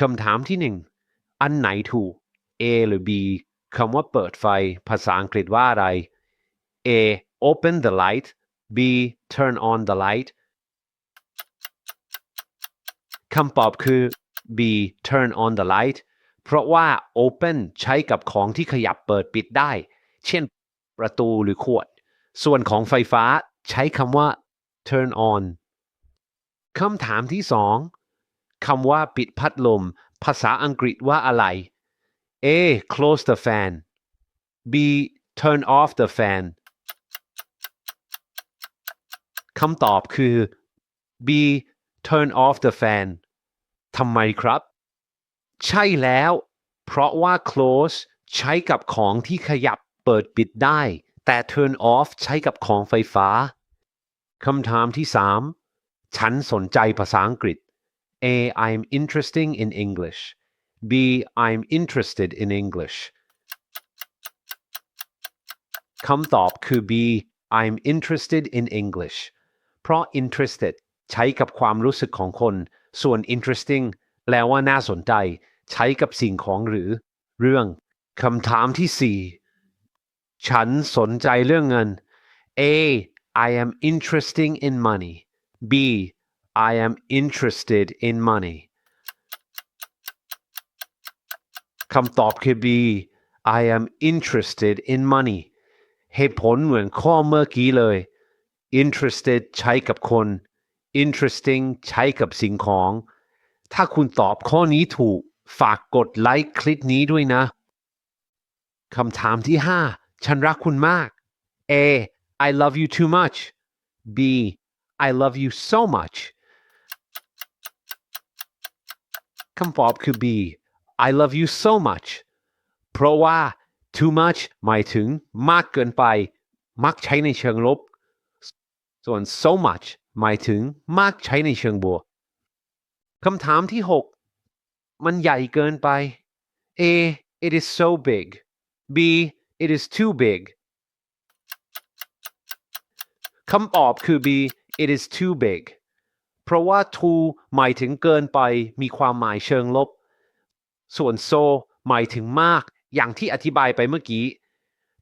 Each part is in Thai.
คำถามที่หนึ่งอันไหนถูก A หรือ B คำว่าเปิดไฟ ภาษาอังกฤษว่าอะไร A open the light B turn on the light คำตอบคือ B turn on the light เพราะว่า open ใช้กับของที่ขยับเปิดปิดได้ เช่น ประตูหรือขวด ส่วนของไฟฟ้าใช้คำว่า turn on คำถามที่สอง คำว่าปิดพัดลม ภาษาอังกฤษว่าอะไร A close the fan B turn off the fan คำตอบคือ B turn off the fan ทำไมครับ ใช่แล้ว เพราะว่า close ใช้กับของที่ขยับเปิดปิดได้ แต่ turn off ใช้กับของไฟฟ้า คำถามที่สามฉันสนใจภาษาอังกฤษ A I'm interested in English B I'm interested in English คำตอบคือ B I'm interested in English เพราะ interested ใช้กับความรู้สึกของคน ส่วน interesting แปลว่าน่าสนใจ ใช้กับสิ่งของหรือ เรื่องคำถามที่ 4 ฉันสนใจเรื่องเงิน A I am interested in money B I am interested in money คำตอบคือ B I am interested in money เหตุผลเหมือนข้อเมื่อกี้เลย interested ใช้กับคน interesting ใช้กับสิ่งของ ถ้าคุณตอบข้อนี้ถูก ฝากกดไลค์คลิปนี้ด้วยนะ คำถามที่ 5 ฉันรักคุณมาก A I love you too much B I love you so much คำตอบคือ B I love you so much เพราะว่า too much หมายถึงมากเกินไป มักใช้ในเชิงลบ ส่วน so much หมายถึงมากใช้ในเชิงบวกคำถามที่ 6 มันใหญ่เกินไป A it is so big B it is too big คำตอบคือ B it is too big เพราะว่า too หมายถึงเกินไปมีความหมายเชิงลบ ส่วน so หมายถึงมาก อย่างที่อธิบายไปเมื่อกี้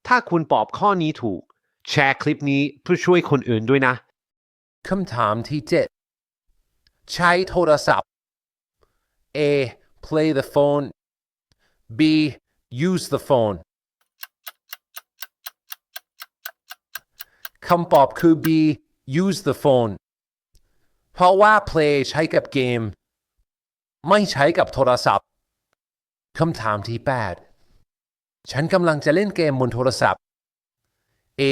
ถ้าคุณตอบข้อนี้ถูก แชร์คลิปนี้เพื่อช่วยคนอื่นด้วยนะคำถามที่ 7 ใช้โทรศัพท์ A play the phone B use the phone คำตอบคือ B use the phone ราะว่า play ใช้กับเกม ไม่ใช้กับโทรศัพท์คำถามที่ 8 ฉันกำลังจะเล่นเกมบนโทรศัพท์ A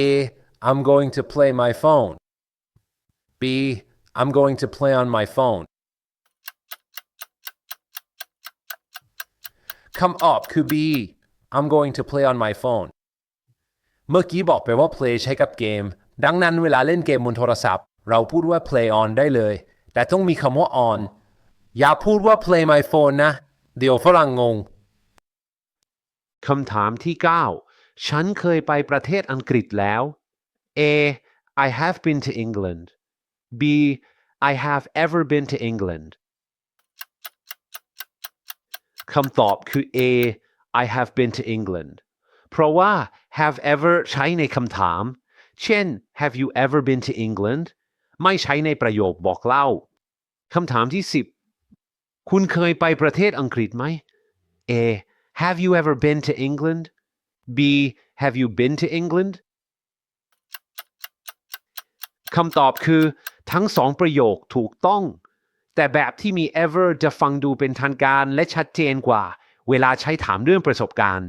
I'm going to play my phone B I'm going to play on my phone คำตอบคือ B I'm going to play on my phone เมื่อกี้บอกไปว่า play ใช้กับเกม ดังนั้นเวลาเล่นเกมบนโทรศัพท์ เราพูดว่า play on ได้เลย แต่ต้องมีคำว่า on อย่าพูดว่า play my phone นะ เดี๋ยวฝรั่งงง คำถามที่ 9 ฉันเคยไปประเทศอังกฤษแล้ว A I have been to England B I have ever been to England คำตอบคือ A I have been to England เพราะว่า have ever ใช้ในคำถาม เช่น have you ever been to England ไม่ใช้ในประโยคบอกเล่าคำถามที่ 10 คุณเคยไปประเทศอังกฤษไหม A Have you ever been to England? B. Have you been to England? คำตอบคือทั้งสองประโยคถูกต้อง แต่แบบที่มี ever จะฟังดูเป็นทางการและชัดเจนกว่า เวลาใช้ถามเรื่องประสบการณ์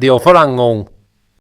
เดี๋ยวฝรั่งงง